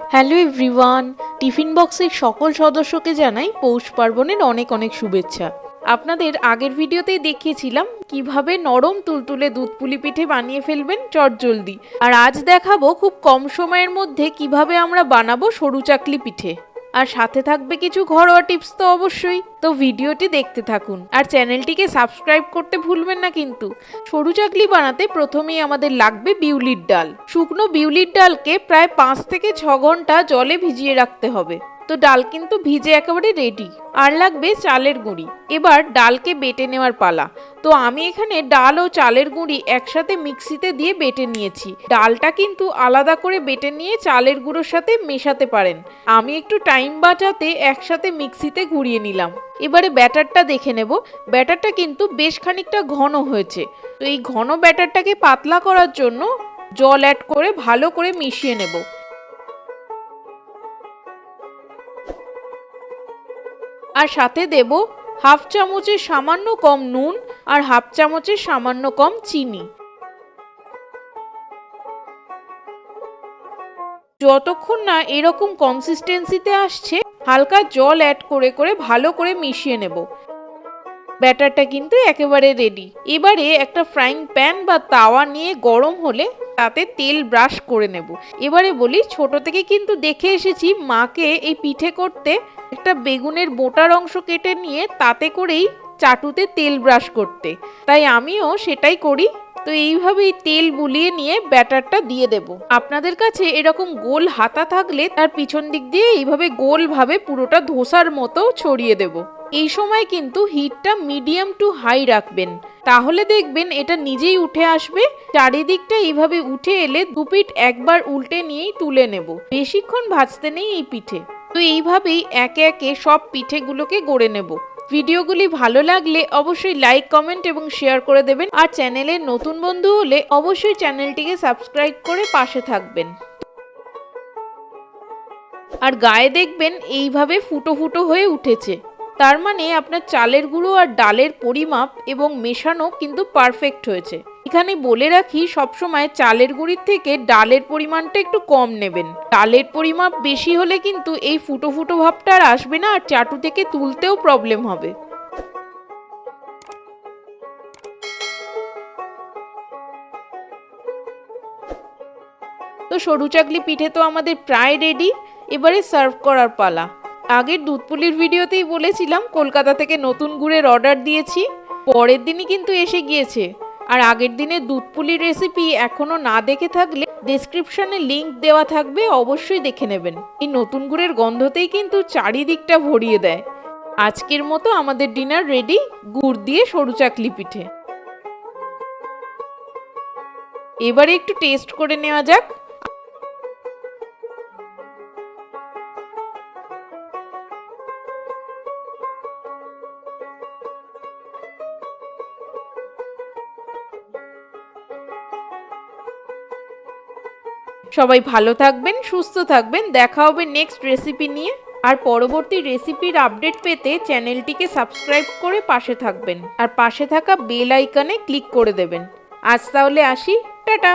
Hello everyone tiffin বক্সের সকল সদস্যকে জানাই পৌষ পার্বণের অনেক অনেক শুভেচ্ছা। আপনাদের আগের ভিডিওতেই দেখিয়েছিলাম কীভাবে নরম তুলতুলে দুধ পুলি পিঠে বানিয়ে ফেলবেন চটজলদি। আর আজ দেখাবো খুব কম সময়ের মধ্যে কীভাবে আমরা বানাবো সরু চাকলি পিঠে। আর সাথে থাকবে কিছু ঘরোয়া টিপস তো অবশ্যই। তো ভিডিওটি দেখতে থাকুন। আর চ্যানেলটিকে সাবস্ক্রাইব করতে ভুলবেন না কিন্তু। সরু চাকলি বানাতে প্রথমেই আমাদের লাগবে বিউলির ডাল। শুকনো বিউলির ডালকে প্রায় পাঁচ থেকে ছ ঘণ্টা জলে ভিজিয়ে রাখতে হবে। তো ডাল কিন্তু ভিজে একেবারে রেডি আর লাগবে চালের গুঁড়ি। এবার ডালকে বেটে নেওয়ার পালা। তো আমি এখানে ডাল ও চালের গুঁড়ি একসাথে মিক্সিতে দিয়ে বেটে নিয়েছি। ডালটা কিন্তু আলাদা করে বেটে নিয়ে চালের গুঁড়োর সাথে মেশাতে পারেন। আমি একটু টাইম বাঁচাতে একসাথে মিক্সিতে ঘুরিয়ে নিলাম। এবারে ব্যাটারটা দেখে নেব। ব্যাটারটা কিন্তু বেশ খানিকটা ঘন হয়েছে। তো এই ঘন ব্যাটারটাকে পাতলা করার জন্য জল অ্যাড করে ভালো করে মিশিয়ে নেব। আর সাথে দেব হাফ চামচের সামান্য কম নুন আর হাফ চামচের সামান্য কম চিনি। যতক্ষণ না এরকম কনসিস্টেন্সিতে আসছে, হালকা জল অ্যাড করে করে ভালো করে মিশিয়ে নেব। ব্যাটারটা কিন্তু একেবারে রেডি এবারে একটা ফ্রাইং প্যান বা তাওয়া নিয়ে গরম হলে তাতে তেল ব্রাশ করে নেব। এবারে বলি, ছোট থেকে কিন্তু দেখে এসেছি মাকে এই পিঠে করতে। একটা বেগুনের বোটার অংশ কেটে নিয়ে তাতে করেই চাটুতে তেল ব্রাশ করতে। তাই আমিও সেটাই করি। তো এইভাবেই তেল বুলিয়ে নিয়ে ব্যাটারটা দিয়ে দেব। আপনাদের কাছে এরকম গোল হাতা থাকলে তার পিছন দিক দিয়ে এইভাবে গোলভাবে পুরোটা ধোসার মতো ছড়িয়ে দেব। এই সময় কিন্তু হিটটা মিডিয়াম টু হাই রাখবেন। তাহলে দেখবেন এটা নিজেই উঠে আসবে। চারিদিকটা এইভাবে উঠে এলে দুপিট একবার উল্টে নিয়েই তুলে নেব। বেশিক্ষণ ভাজতে নেই এই পিঠে। তো এইভাবেই একে একে সব পিঠেগুলোকে গড়ে নেব। ভিডিওগুলি ভালো লাগলে অবশ্যই লাইক, কমেন্ট এবং শেয়ার করে দেবেন। আর চ্যানেলের নতুন বন্ধু হলে অবশ্যই চ্যানেলটিকে সাবস্ক্রাইব করে পাশে থাকবেন। আর গায়ে দেখবেন এইভাবে ফুটো ফুটো হয়ে উঠেছে। তার মানে আপনার চালের গুঁড়ো আর ডালের পরিমাপ এবং মেশানো কিন্তু পারফেক্ট হয়েছে। এখানে বলে রাখি, সবসময় চালের গুঁড়ির থেকে ডালের পরিমাণটা একটু কম নেবেন। ডালের পরিমাপ বেশি হলে কিন্তু এই ফুটো ফুটো ভাবটা আর আসবে না, আর চাটু থেকে তুলতেও প্রবলেম হবে। তো সরু চাকলি পিঠে তো আমাদের প্রায় রেডি এবারে সার্ভ করার পালা। আগের দুধপুলির ভিডিওতেই বলেছিলাম, কলকাতা থেকে নতুন গুড়ের অর্ডার দিয়েছি, পরের দিনই কিন্তু এসে গিয়েছে। আর আগের দিনের দুধপুলির রেসিপি এখনও না দেখে থাকলে ডেসক্রিপশনে লিংক দেওয়া থাকবে, অবশ্যই দেখে নেবেন। এই নতুন গুড়ের গন্ধতেই কিন্তু চারিদিকটা ভরিয়ে দেয়। আজকের মতো আমাদের ডিনার রেডি গুড় দিয়ে সরু চাকলি পিঠে। এবারে একটু টেস্ট করে নেওয়া যাক। সবাই ভালো থাকবেন, সুস্থ থাকবেন। দেখা হবে নেক্সট রেসিপি নিয়ে। আর পরবর্তী রেসিপির আপডেট পেতে চ্যানেলটিকে সাবস্ক্রাইব করে পাশে থাকবেন। আর পাশে থাকা বেল আইকনে ক্লিক করে দেবেন। আজ তাহলে আসি। টাটা!